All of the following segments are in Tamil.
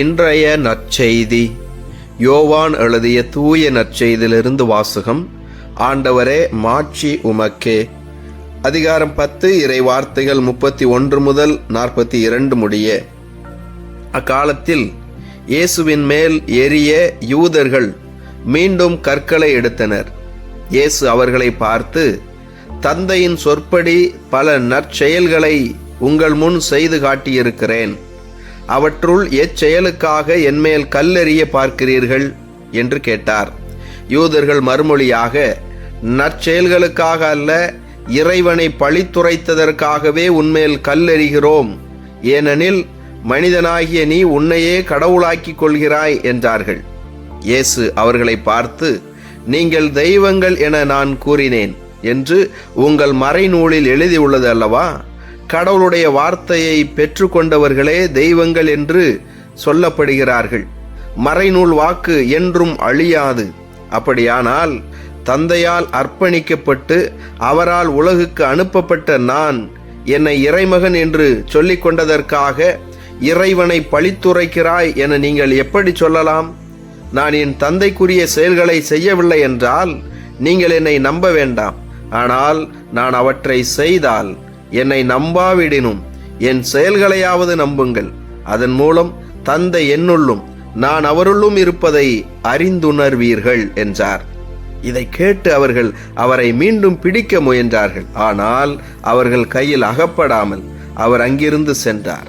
இன்றைய நற்செய்தி. யோவான் எழுதிய தூய நற்செய்தியிலிருந்து வாசகம். ஆண்டவரே மாட்சி உமக்கே. அதிகாரம் பத்து இறை வார்த்தைகள் முப்பத்தி ஒன்று முதல் நாற்பத்தி இரண்டு முடிய. அக்காலத்தில் இயேசுவின் மேல் எரிய யூதர்கள் மீண்டும் கற்களை எடுத்தனர். இயேசு அவர்களை பார்த்து தந்தையின் சொற்படி பல நற்செயல்களை உங்கள் முன் செய்து காட்டியிருக்கிறேன். அவற்றுள் எச்செயலுக்காக என்மேல் கல்லெறிய பார்க்கிறீர்கள் என்று கேட்டார். யூதர்கள் மறுமொழியாக நற்செயல்களுக்காக அல்ல இறைவனை பழித்துரைத்ததற்காகவே உன்மேல் கல்லெறிகிறோம். ஏனெனில் மனிதனாகிய நீ உன்னையே கடவுளாக்கிக் கொள்கிறாய் என்றார்கள். இயேசு அவர்களை பார்த்து நீங்கள் தெய்வங்கள் என நான் கூறினேன் என்று உங்கள் மறைநூலில் எழுதியுள்ளது அல்லவா? கடவுளுடைய வார்த்தையை பெற்றுக்கொண்டவர்களே தெய்வங்கள் என்று சொல்லப்படுகிறார்கள். மறைநூல் வாக்கு என்றும் அழியாது. அப்படியானால் தந்தையால் அர்ப்பணிக்கப்பட்டு அவரால் உலகுக்கு அனுப்பப்பட்ட நான் என்னை இறைமகன் என்று சொல்லிக் கொண்டதற்காக இறைவனை பழித்துரைக்கிறாய் என நீங்கள் எப்படி சொல்லலாம்? நான் என் தந்தைக்குரிய செயல்களை செய்யவில்லை என்றால் நீங்கள் என்னை நம்ப வேண்டாம். ஆனால் நான் அவற்றை செய்தால் என்னை நம்பாவிடினும் என் செயல்களையாவது நம்புங்கள். அதன் மூலம் தந்தை என்னுள்ளும் நான் அவருள்ளும் இருப்பதை அறிந்துணர்வீர்கள் என்றார். இதை கேட்டு அவர்கள் அவரை மீண்டும் பிடிக்க முயன்றார்கள். ஆனால் அவர்கள் கையில் அகப்படாமல் அவர் அங்கிருந்து சென்றார்.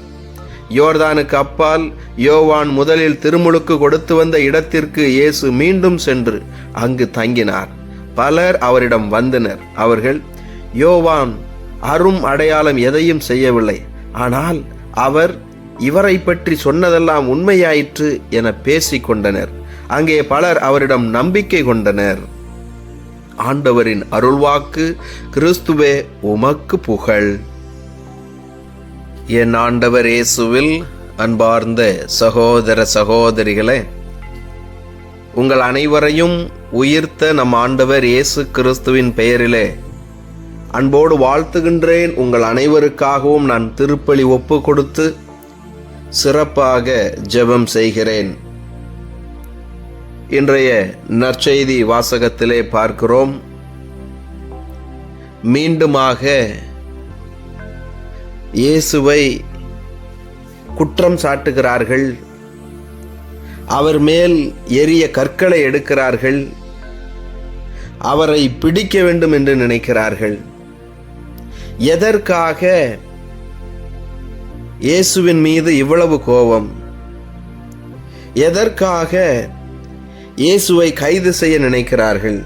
யோர்தானுக்கு அப்பால் யோவான் முதலில் திருமுழுக்கு கொடுத்து வந்த இடத்திற்கு இயேசு மீண்டும் சென்று அங்கு தங்கினார். பலர் அவரிடம் வந்தனர். அவர்கள் யோவான் அரும் அடையாளம் எதையும் செய்யவில்லை. ஆனால் அவர் இவரை பற்றி சொன்னதெல்லாம் உண்மையாயிற்று என பேசிக்கொண்டனர் அங்கே பலர் அவரிடம் நம்பிக்கை கொண்டனர். ஆண்டவரின் அருள்வாக்கு கிறிஸ்துவே உமக்கு புகழ். என் ஆண்டவர் இயேசுவில் அன்பார்ந்த சகோதர சகோதரிகளே உங்கள் அனைவரையும் உயிர்த்த நம் ஆண்டவர் இயேசு கிறிஸ்துவின் பெயரிலே அன்போடு வாழ்த்துகின்றேன் உங்கள் அனைவருக்காகவும் நான் திருப்பலி ஒப்பு கொடுத்து சிறப்பாக ஜெபம் செய்கிறேன். இன்றைய நற்செய்தி வாசகத்திலே பார்க்கிறோம். மீண்டுமாக இயேசுவை குற்றம் சாட்டுகிறார்கள். அவர் மேல் எரிய கற்களை எடுக்கிறார்கள். அவரை பிடிக்க வேண்டும் என்று நினைக்கிறார்கள். எதற்காக இயேசுவின் மீது இவ்வளவு கோபம்? எதற்காக இயேசுவை கைது செய்ய நினைக்கிறார்கள்?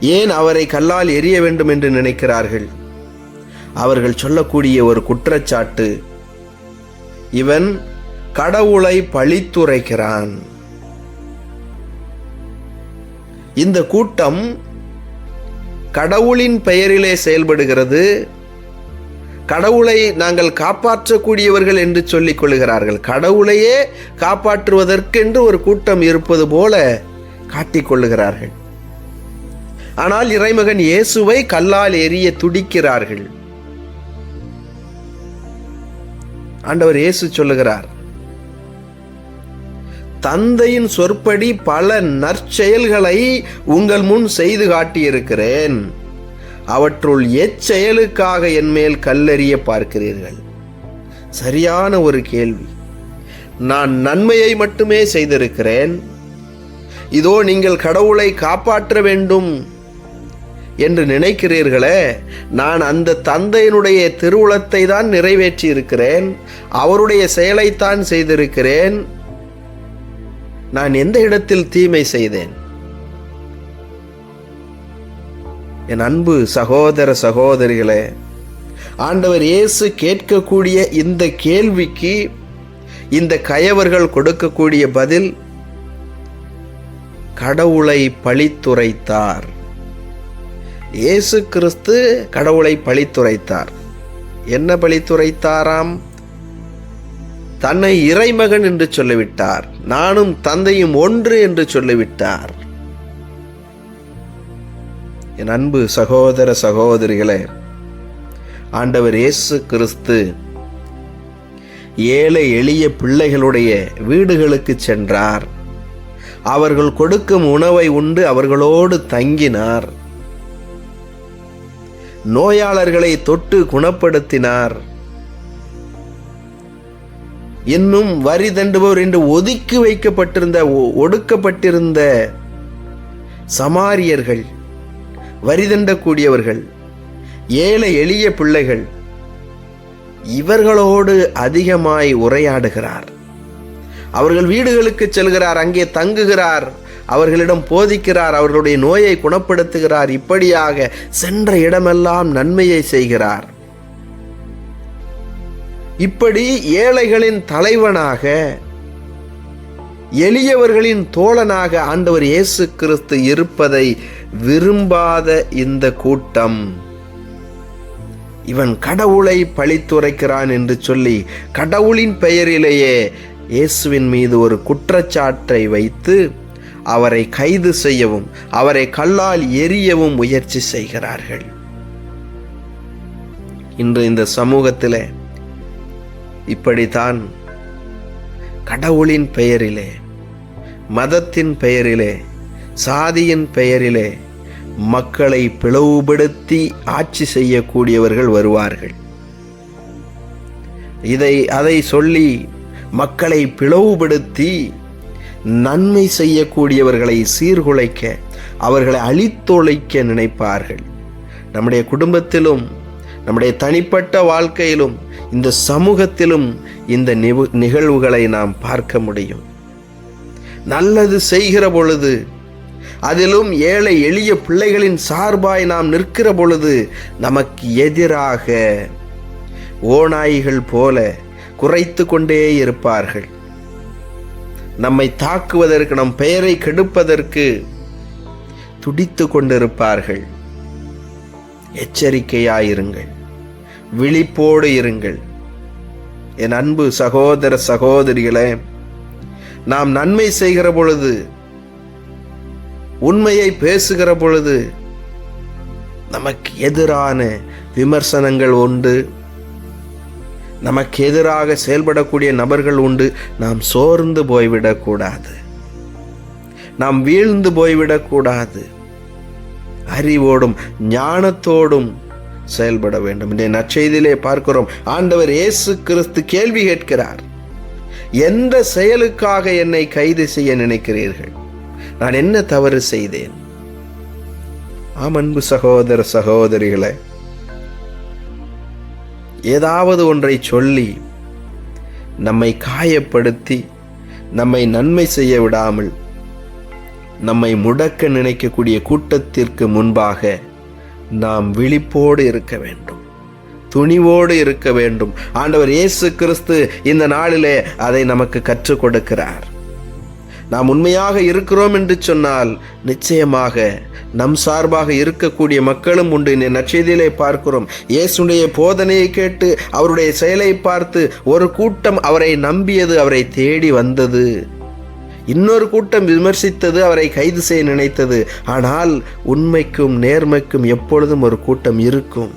ஏன் அவரை கல்லால் எரிய வேண்டும் என்று நினைக்கிறார்கள்? அவர்கள் சொல்லக்கூடிய ஒரு குற்றச்சாட்டு இவன் கடவுளை பழித்துரைக்கிறான். இந்த கூட்டம் கடவுளின் பெயரிலே செயல்படுகிறது. கடவுளை நாங்கள் காப்பாற்றக்கூடியவர்கள் என்று சொல்லிக் கொள்கிறார்கள். கடவுளையே காப்பாற்றுவதற்கென்று ஒரு கூட்டம் இருப்பது போல காட்டிக்கொள்ளுகிறார்கள் ஆனால் இறைமகன் இயேசுவை கல்லால் எரிய துடிக்கிறார்கள். ஆண்டவர் இயேசு சொல்லுகிறார் தந்தையின் சொற்படி பல நற்செயல்களை உங்கள் முன் செய்து காட்டியிருக்கிறேன். அவற்றுள் எச்செயலுக்காக என் மேல் பார்க்கிறீர்கள். சரியான ஒரு கேள்வி. நான் நன்மையை மட்டுமே செய்திருக்கிறேன். இதோ நீங்கள் கடவுளை காப்பாற்ற வேண்டும் என்று நினைக்கிறீர்களே நான் அந்த தந்தையினுடைய திருவுளத்தை தான் நிறைவேற்றி இருக்கிறேன் அவருடைய செயலைத்தான் செய்திருக்கிறேன். நான் எந்த இடத்தில் தீமை செய்தேன்? என் அன்பு சகோதர சகோதரிகளே ஆண்டவர் இயேசு கேட்கக்கூடிய இந்த கேள்விக்கு இந்த கயவர்கள் கொடுக்கக்கூடிய பதில் கடவுளை பழித்துரைத்தார். இயேசு கிறிஸ்து கடவுளை பழித்துரைத்தார். என்ன பழித்துரைத்தாராம்? தன்னை இறைமகன் என்று சொல்லிவிட்டார். நானும் தந்தையும் ஒன்று என்று சொல்லிவிட்டார். என் அன்பு சகோதர சகோதரிகளே ஆண்டவர் இயேசு கிறிஸ்து ஏழை எளிய பிள்ளைகளுடைய வீடுகளுக்கு சென்றார். அவர்கள் கொடுக்கும் உணவை உண்டு அவர்களோடு தங்கினார். நோயாளர்களை தொட்டு குணப்படுத்தினார். இன்னும் வரி தண்டுபவர் என்று ஒதுக்கி வைக்கப்பட்டிருந்த ஒ- ஒடுக்கப்பட்டிருந்த சமாரியர்கள் வரி தண்டக்கூடியவர்கள் ஏழை எளிய பிள்ளைகள் இவர்களோடு அதிகமாய் உரையாடுகிறார். அவர்கள் வீடுகளுக்கு செல்கிறார் அங்கே தங்குகிறார் அவர்களிடம் போதிக்கிறார் அவர்களுடைய நோயை குணப்படுத்துகிறார் இப்படியாக சென்ற இடமெல்லாம் நன்மையை செய்கிறார். இப்படி ஏழைகளின் தலைவனாக எளியவர்களின் தோழனாக ஆண்டவர் இயேசு கிறிஸ்து இருப்பதை விரும்பாத இந்த கூட்டம். இவன் கடவுளை பழித்துரைக்கிறான் என்று சொல்லி கடவுளின் பெயரிலேயே இயேசுவின் மீது ஒரு குற்றச்சாட்டை வைத்து அவரை கைது செய்யவும் அவரை கல்லால் எரியவும் முயற்சி செய்கிறார்கள். இன்று இந்த சமூகத்திலே இப்படித்தான் கடவுளின் பெயரிலே மதத்தின் பெயரிலே சாதியின் பெயரிலே மக்களை பிளவுபடுத்தி ஆட்சி செய்யக்கூடியவர்கள் வருவார்கள். இதை அதை சொல்லி மக்களை பிளவுபடுத்தி நன்மை செய்யக்கூடியவர்களை சீர்குலைக்க அவர்களை அழித்தொழிக்க நினைப்பார்கள். நம்முடைய குடும்பத்திலும் நம்முடைய தனிப்பட்ட வாழ்க்கையிலும் இந்த சமூகத்திலும் இந்த நிவு- நிகழ்வுகளை நாம் பார்க்க முடியும். நல்லது செய்கிற பொழுது அதிலும் ஏழை எளிய பிள்ளைகளின் சார்பாய் நாம் நிற்கிற பொழுது நமக்கு எதிராக ஓநாய்கள் போல குறைத்து கொண்டே இருப்பார்கள். நம்மை தாக்குவதற்கு நம் பெயரை கெடுப்பதற்கு துடித்து கொண்டிருப்பார்கள். எச்சரிக்கையாயிருங்கள். விழிப்போடு இருங்கள். என் அன்பு சகோதர சகோதரிகளே நாம் நன்மை செய்கிற பொழுது உண்மையை பேசுகிற பொழுது நமக்கு எதிரான விமர்சனங்கள் உண்டு. நமக்கு எதிராக செயல்படக்கூடிய நபர்கள் உண்டு. நாம் சோர்ந்து போய்விடக்கூடாது. நாம் வீழ்ந்து போய்விடக்கூடாது. அறிவோடும் ஞானத்தோடும் செயல்பட வேண்டும். இந்த நற்செய்தியிலே பார்க்கிறோம். ஆண்டவர் இயேசு கிறிஸ்து கேள்வி கேட்கிறார். எந்த செயலுக்காக என்னை கைது செய்ய நினைக்கிறீர்கள்? நான் என்ன தவறு செய்தேன்? ஆம் அன்பு சகோதர சகோதரிகளை ஏதாவது ஒன்றை சொல்லி நம்மை காயப்படுத்தி நம்மை நன்மை செய்ய விடாமல் நம்மை முடக்க நினைக்கக்கூடிய கூட்டத்திற்கு முன்பாக நாம் விழிப்போடு இருக்க வேண்டும். துணிவோடு இருக்க வேண்டும். ஆண்டவர் இயேசு கிறிஸ்து இந்த நாளிலே அதை நமக்கு கற்றுக் கொடுக்கிறார். நாம் உண்மையாக இருக்கிறோம் என்று சொன்னால் நிச்சயமாக நம் சார்பாக இருக்கக்கூடிய மக்களும் உண்டு. இந்த நச்செய்தியிலே பார்க்கிறோம் இயேசுடைய போதனையை கேட்டு அவருடைய செயலை பார்த்து ஒரு கூட்டம் அவரை நம்பியது அவரை தேடி வந்தது. இன்னொரு கூட்டம் விமர்சித்தது அவரை கைது செய்ய நினைத்தது. ஆனால் உண்மைக்கும் நேர்மைக்கும் எப்பொழுதும் ஒரு கூட்டம் இருக்கும்.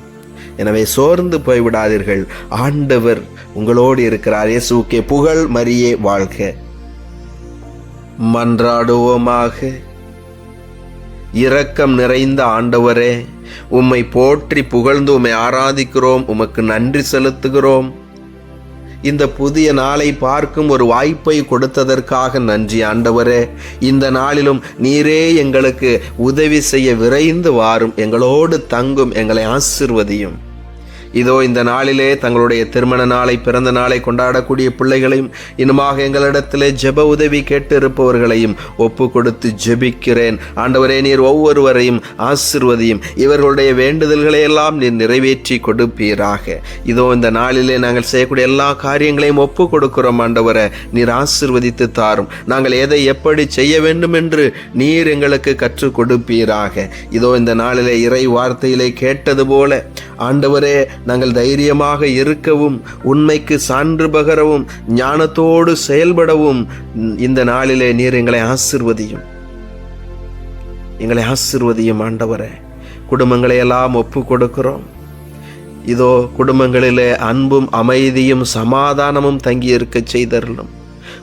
எனவே சோர்ந்து போய்விடாதீர்கள். ஆண்டவர் உங்களோடு இருக்கிறார். இயேசுக்கே புகழ் மரியே வாழ்க. மன்றாடுவோமாக. இரக்கம் நிறைந்த ஆண்டவரே உம்மை போற்றி புகழ்ந்து உம்மை ஆராதிக்கிறோம். உமக்கு நன்றி செலுத்துகிறோம். இந்த புதிய நாளை பார்க்கும் ஒரு வாய்ப்பை கொடுத்ததற்காக நன்றி ஆண்டவரே. இந்த நாளிலும் நீரே எங்களுக்கு உதவி செய்ய விரைந்து வாரும். எங்களோடு தங்கும் எங்களை ஆசிர்வதியும். இதோ இந்த நாளிலே தங்களுடைய திருமண நாளை பிறந்த நாளை கொண்டாடக்கூடிய பிள்ளைகளையும் இன்னுமாக எங்களிடத்திலே ஜெப உதவி கேட்டு இருப்பவர்களையும் ஒப்பு கொடுத்து ஜெபிக்கிறேன். ஆண்டவரே நீர் ஒவ்வொருவரையும் ஆசிர்வதியும். இவர்களுடைய வேண்டுதல்களை எல்லாம் நீர் நிறைவேற்றி கொடுப்பீராக. இதோ இந்த நாளிலே நாங்கள் செய்யக்கூடிய எல்லா காரியங்களையும் ஒப்பு கொடுக்கிறோம் ஆண்டவரை. நீர் ஆசிர்வதித்து தாரும். நாங்கள் எதை எப்படி செய்ய வேண்டும் என்று நீர் எங்களுக்கு கற்றுக் கொடுப்பீராக. இதோ இந்த நாளிலே இறை வார்த்தையிலே கேட்டது போல ஆண்டவரே நாங்கள் தைரியமாக இருக்கவும் உண்மைக்கு சான்று பகரவும் ஞானத்தோடு செயல்படவும் இந்த நாளிலே நீர் எங்களை ஆசிர்வதியும். எங்களை ஆசிர்வதியும் ஆண்டவரே. குடும்பங்களை எல்லாம் ஒப்பு கொடுக்கிறோம். இதோ குடும்பங்களிலே அன்பும் அமைதியும் சமாதானமும் தங்கியிருக்க செய்தரலும்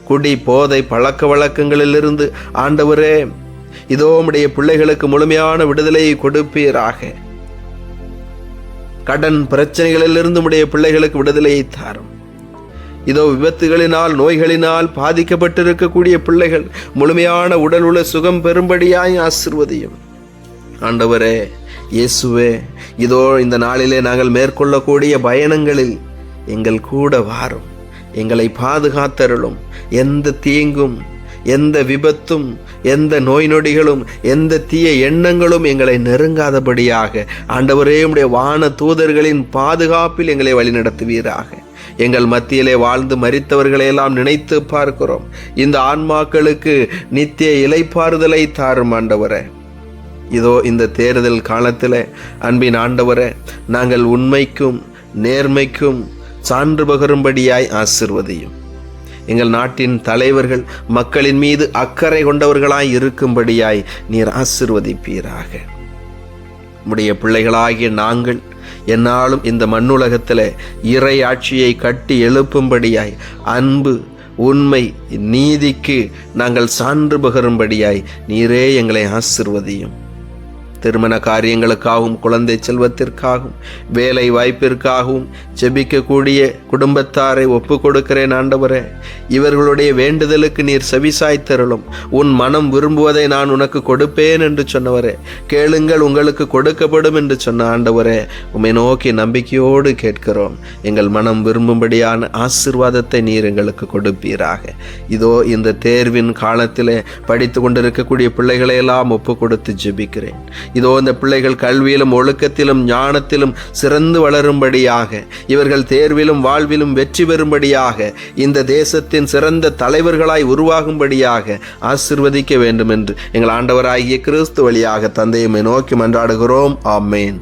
குடி போதை பழக்க வழக்கங்களிலிருந்து ஆண்டவரே இதோ உம்முடைய பிள்ளைகளுக்கு முழுமையான விடுதலையை கொடுப்பீராக. கடன் பிரச்சனைகளிலிருந்து உடைய பிள்ளைகளுக்கு விடுதலையை தாரும். இதோ விபத்துகளினால் நோய்களினால் பாதிக்கப்பட்டிருக்கக்கூடிய பிள்ளைகள் முழுமையான உடல் உள்ள சுகம் பெறும்படியாய் ஆசிர்வதியும். ஆண்டவரே இயேசுவே இதோ இந்த நாளிலே நாங்கள் மேற்கொள்ளக்கூடிய பயணங்களில் எங்கள் கூட வாரும். எங்களை பாதுகாத்தருளும். எந்த தீங்கும் எந்த விபத்தும் எந்த நோய் நொடிகளும் எந்த தீய எண்ணங்களும் எங்களை நெருங்காதபடியாக ஆண்டவரே உடைய வான தூதர்களின் பாதுகாப்பில் எங்களை வழிநடத்துவீராக. எங்கள் மத்தியிலே வாழ்ந்து மறித்தவர்களையெல்லாம் நினைத்து பார்க்கிறோம். இந்த ஆன்மாக்களுக்கு நித்திய இலைப்பாறுதலை தாரும் ஆண்டவரே. இதோ இந்த தேர்தல் காலத்தில் அன்பின் ஆண்டவரே நாங்கள் உண்மைக்கும் நேர்மைக்கும் சான்று பகரும்படியாய் ஆசிர்வதியும். எங்கள் நாட்டின் தலைவர்கள் மக்களின் மீது அக்கறை கொண்டவர்களாய் இருக்கும்படியாய் நீர் ஆசிர்வதிப்பீராக. உடைய பிள்ளைகளாகிய நாங்கள் என்னாலும் இந்த மண்ணுலகத்தில் இறை ஆட்சியை கட்டி எழுப்பும்படியாய் அன்பு உண்மை நீதிக்கு நாங்கள் சான்று பகரும்படியாய் நீரே எங்களை ஆசிர்வதியும். திருமண காரியங்களுக்காகவும் குழந்தை செல்வத்திற்காகவும் வேலை வாய்ப்பிற்காகவும் ஜெபிக்கக்கூடிய குடும்பத்தாரை ஒப்பு கொடுக்கிறேன் ஆண்டவரே. இவர்களுடைய வேண்டுதலுக்கு நீர் செவிசாய்த்தருளும் உன் மனம் விரும்புவதை நான் உனக்கு கொடுப்பேன் என்று சொன்னவரே. கேளுங்கள் உங்களுக்கு கொடுக்கப்படும் என்று சொன்ன ஆண்டவரே. உம்மை நோக்கி நம்பிக்கையோடு கேட்கிறோம். எங்கள் மனம் விரும்பும்படியான ஆசிர்வாதத்தை நீர் எங்களுக்கு கொடுப்பீராக. இதோ இந்த தேர்வின் காலத்திலே படித்து கொண்டிருக்கக்கூடிய பிள்ளைகளை எல்லாம் ஒப்பு கொடுத்து ஜெபிக்கிறேன். இதோ இந்த பிள்ளைகள் கல்வியிலும் ஒழுக்கத்திலும் ஞானத்திலும் சிறந்து வளரும்படியாக இவர்கள் தேர்விலும் வாழ்விலும் வெற்றி பெறும்படியாக இந்த தேசத்தின் சிறந்த தலைவர்களாய் உருவாகும்படியாக ஆசிர்வதிக்க வேண்டும் என்று எங்கள் ஆண்டவராகிய கிறிஸ்து வழியாக தந்தையுமை நோக்கி மன்றாடுகிறோம். ஆமேன்.